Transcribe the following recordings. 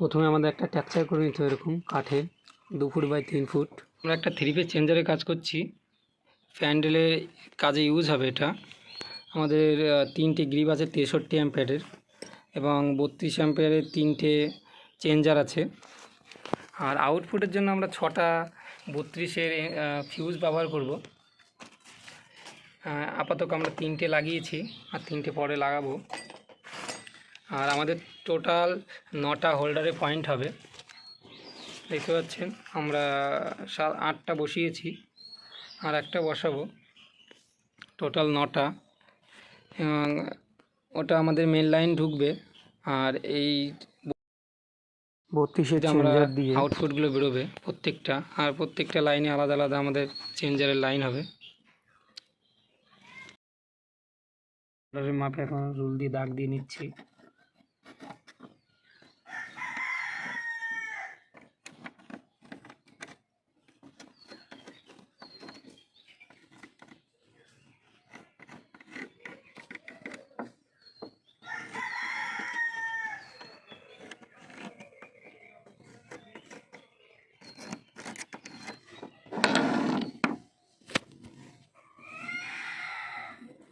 প্রথমে আমাদের একটা ট্যাকচার করে নিতে হবে এরকম কাঠে, দু ফুট বাই তিন ফুট। আমরা একটা থ্রি ফেজ চেঞ্জারের কাজ করছি। প্যান্ডেলে কাজে ইউজ হবে এটা। আমাদের তিনটে গ্রিপ আছে তেষট্টি অ্যাম্পিয়ারের এবং বত্রিশ অ্যাম্পিয়ারের তিনটে চেঞ্জার আছে। আর আউটপুটের জন্য আমরা ছটা বত্রিশের ফিউজ ব্যবহার করব। আপাতত আমরা তিনটে লাগিয়েছি আর তিনটে পরে লাগাবো। আর আমাদের টোটাল নটা হোল্ডারে পয়েন্ট হবে। দেখতে পাচ্ছেন আমরা সাত আটটা বসিয়েছি আর একটা বসাবো। টোটাল নটা। এবং ওটা আমাদের মেন লাইন ঢুকবে আর এই বত্রিশে আমরা আউটপুটগুলো বেরোবে প্রত্যেকটা আর প্রত্যেকটা লাইনে আলাদা আলাদা আমাদের চেঞ্জারের লাইন হবে। মাপে এখন রুল দিয়ে দাগ দিয়ে নিচ্ছি।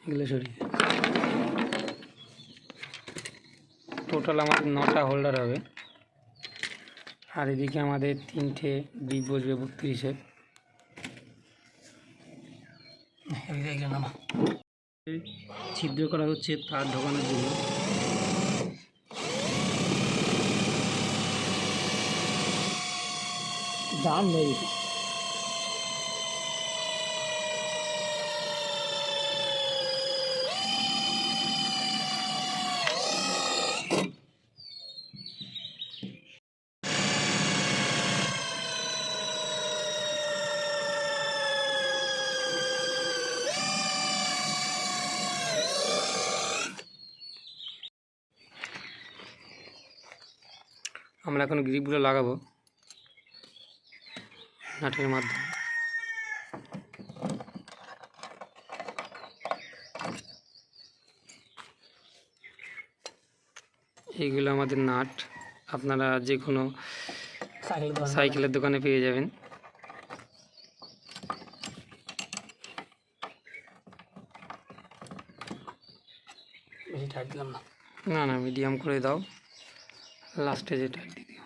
এগুলো সরিয়ে টোটাল আমাদের নটা হোল্ডার হবে। আর এদিকে আমাদের তিনটে ডিপ বসবে বত্রিশের। ছিদ্র করা হচ্ছে তার ঢোকানোর জন্য। দাম নেই। আমরা এখন গ্রিপগুলো লাগাবো নাটের মাধ্যমে। এইগুলো আমাদের নাট। আপনারা যে কোনো সাইকেলের দোকানে পেয়ে যাবেন। না না মিডিয়াম করে দাও। লাস্টে যে টাইট দিয়ে দিও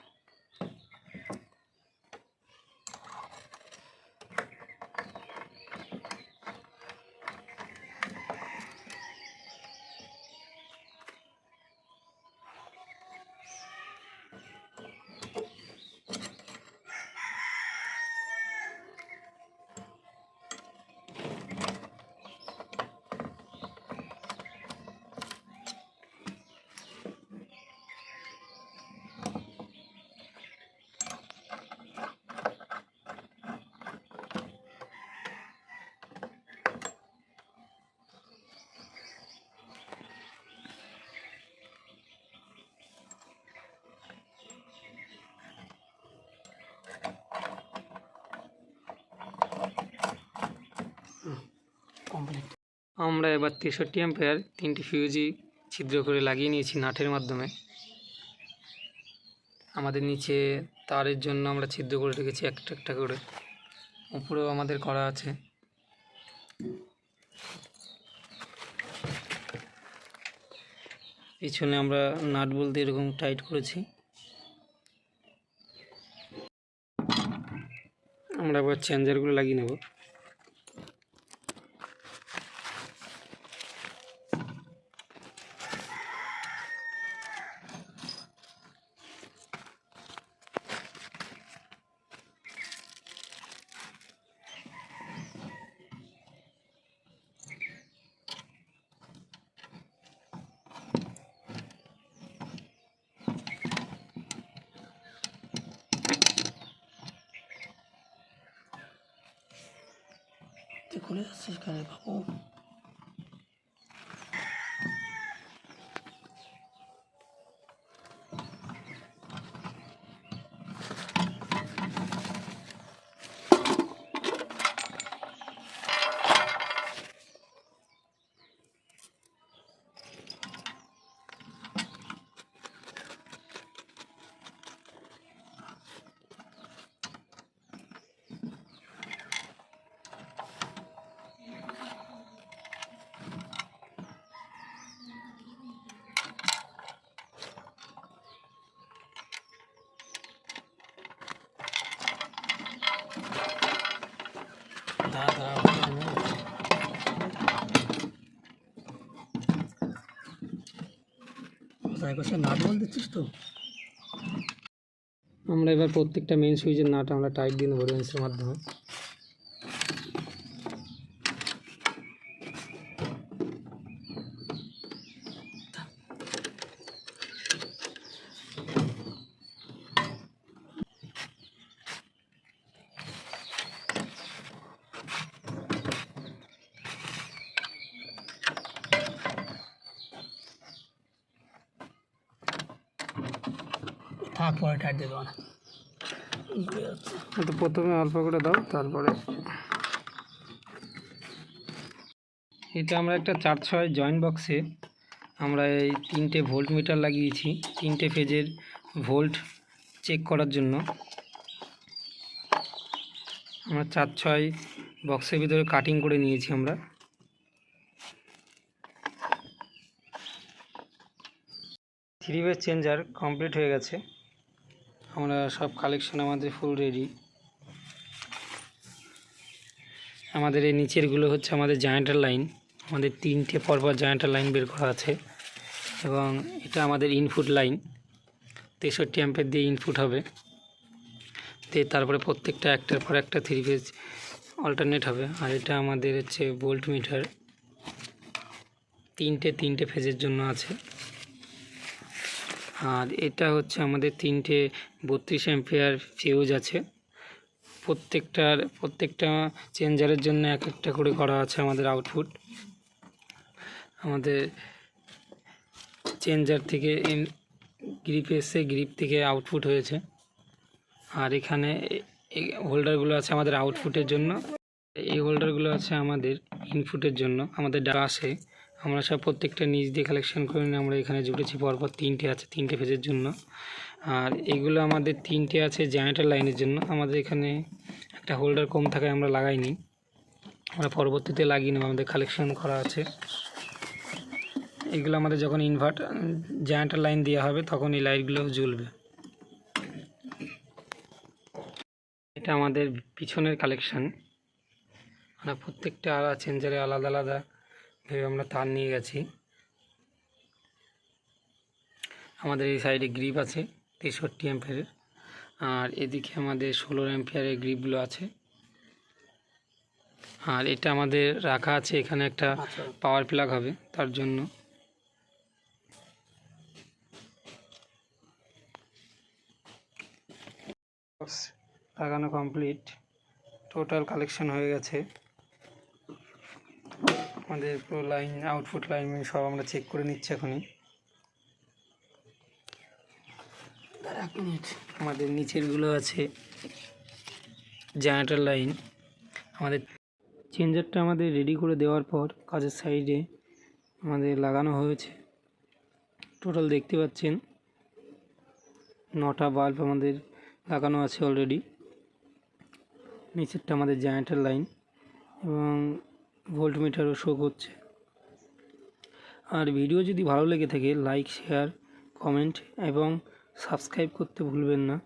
কমপ্লিট আমরা এবার তেষট্টি অ্যাম্পেয়ার তিনটি ফিউজি ছিদ্র করে লাগিয়ে নিয়েছি নাটের মাধ্যমে। আমাদের নিচে তারের জন্য আমরা ছিদ্র করে রেখেছি একটা একটা করে। উপরেও আমাদের করা আছে। পিছনে আমরা নাট বলতে এরকম টাইট করেছি। আমরা এবার চেঞ্জারগুলো লাগিয়ে নেব। Der Kollege ist sich keine Baum. নাট বল দিচ্ছিস তো? আমরা এবার প্রত্যেকটা মেন সুইচের নাট আমরা টাইট দিয়ে নেব রেঞ্জের মাধ্যমে। থাক পরে তো প্রথমে অল্প করে দাও, তারপরে এটা আমরা একটা চার ছয় জয়েন্ট বক্সে আমরা এই তিনটে ভোল্ট মিটার লাগিয়েছি, তিনটে ফেজের ভোল্ট চেক করার জন্য। আমরা চার ছয় বক্সের ভিতরে কাটিং করে নিয়েছি আমরা। থ্রি ওয়ে চেঞ্জার কমপ্লিট হয়ে গেছে। আমরা সব কালেকশন আমাদের ফুল রেডি আমাদের এই নিচেরগুলো হচ্ছে আমাদের জয়েন্টার লাইন আমাদের তিনটে পরপর জয়েন্টার লাইন বের করা আছে এবং এটা আমাদের ইনপুট লাইন তেষট্টি অ্যাম্পের দিয়ে ইনপুট হবে। দিয়ে তারপরে প্রত্যেকটা একটার পর একটা থ্রি ফেজ অল্টারনেট হবে। আর এটা আমাদের হচ্ছে বোল্ট মিটার তিনটে তিনটে ফেজের জন্য আছে। আর এটা হচ্ছে আমাদের তিনটে বত্রিশ অ্যাম্পিয়ার ফিউজ আছে। প্রত্যেকটার, প্রত্যেকটা চেঞ্জারের জন্য এক একটা করে করা আছে আমাদের আউটপুট আমাদের চেঞ্জার থেকে গ্রিপ এসে গ্রিপ থেকে আউটপুট হয়েছে। আর এখানে হোল্ডারগুলো আছে আমাদের আউটপুটের জন্য। এই হোল্ডারগুলো আছে আমাদের ইনপুটের জন্য, আমাদের ডা আসে। আমরা সব প্রত্যেকটা নিজ দিয়ে কালেকশন করে নিয়ে আমরা এখানে জুটেছি পরপর তিনটে আছে, তিনটে ফেজের জন্য। আর এগুলো আমাদের তিনটে আছে জেনারেটার লাইনের জন্য। আমাদের এখানে একটা হোল্ডার কম থাকায় আমরা লাগাইনি। আমরা পরবর্তীতে লাগিয়ে নেব, আমাদের কালেকশন করা আছে। এগুলো আমাদের যখন ইনভার্ট জেনারেটার লাইন দেওয়া হবে, তখন এই লাইটগুলো জ্বলবে। এটা আমাদের পিছনের কালেকশান আমরা প্রত্যেকটা চেঞ্জারে আলাদা আলাদা ভেবে আমরা তার নিয়ে গেছি। আমাদের এই সাইডে গ্রিপ আছে তেষট্টি অ্যাম্পিয়ারের আর এদিকে আমাদের ষোলো অ্যাম্পিয়ারের গ্রিপগুলো আছে। আর এটা আমাদের রাখা আছে এখানে একটা আচ্ছা। পাওয়ার প্লাগ হবে তার জন্য। লাগানো কমপ্লিট টোটাল কালেকশন হয়ে গেছে। আমাদের পুরো লাইন আউটপুট লাইন সব আমরা চেক করে নিচ্ছি এখনই। এক মিনিট আমাদের নিচেরগুলো আছে জেনারেটর লাইন আমাদের চেঞ্জারটা আমাদের রেডি করে দেওয়ার পর কাজের সাইডে আমাদের লাগানো হয়েছে। টোটাল দেখতে পাচ্ছেন নটা বাল্ব আমাদের লাগানো আছে অলরেডি নিচেরটা আমাদের জেনারেটর লাইন এবং ভোল্ট মিটারও শো করছে। আর ভিডিও যদি ভালো লেগে থাকে লাইক শেয়ার কমেন্ট এবং সাবস্ক্রাইব করতে ভুলবেন না।